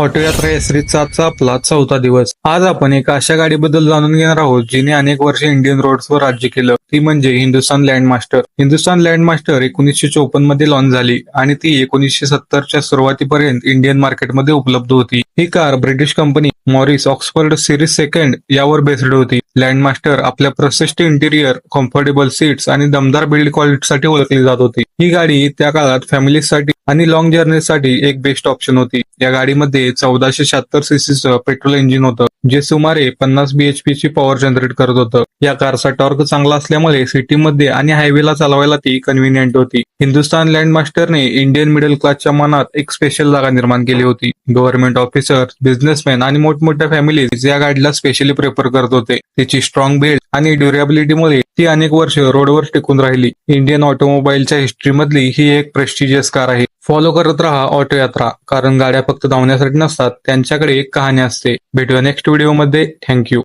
Hotel यात्रा सीरीजचा आपला चौथा दिवस. आज आपण एका अशा गाडीबद्दल जाणून घेणार आहोत जिने अनेक वर्ष इंडियन रोड्सवर राज्य केलं. ती म्हणजे हिंदुस्थान लँडमास्टर. हिंदुस्थान लँडमास्टर एकोणीसशे चोपन्नमध्ये लॉन्च झाली आणि ती एकोणीसशे सत्तरच्या सुरुवातीपर्यंत इंडियन मार्केटमध्ये उपलब्ध होती. ही car British company Morris Oxford series second यावर बेस्ड होती. लँडमास्टर आपल्या प्रशिष्ट इंटिरियर कम्फर्टेबल सीट्स आणि दमदार बिल्ड क्वालिटीसाठी ओळखली जात होती. ही गाडी त्या काळात फॅमिलीसाठी आणि लॉंग जर्नीसाठी एक बेस्ट ऑप्शन होती. या गाडीमध्ये चौदाशे शहात्तर सीसीचं पेट्रोल इंजिन होतं जे सुमारे पन्नास बीएचपी ची पॉवर जनरेट करत होतं. या कारचा टॉर्क चांगला असल्यामुळे सिटीमध्ये आणि हायवेला चालवायला ती कन्व्हिनियंट होती. हिंदुस्थान लँड मास्टरने इंडियन मिडल क्लासच्या मनात एक स्पेशल जागा निर्माण केली होती. गव्हर्नमेंट ऑफिसर बिझनेसमॅन आणि मोठमोठ्या फॅमिलीज या गाडीला स्पेशली प्रेफर करत होते. तिची स्ट्रॉंग बिल्ड आणि ड्युरेबिलिटीमुळे ती अनेक वर्ष रोडवर टिकून राहिली. इंडियन ऑटोमोबाईलच्या हिस्ट्रीमधली ही एक प्रेस्टिजियस कार आहे. फॉलो करत राहा ऑटो यात्रा कारण गाड्या फक्त धावण्यासाठी नसतात त्यांच्याकडे एक कहाणी असते. भेटूया नेक्स्ट व्हिडिओमध्ये थँक्यू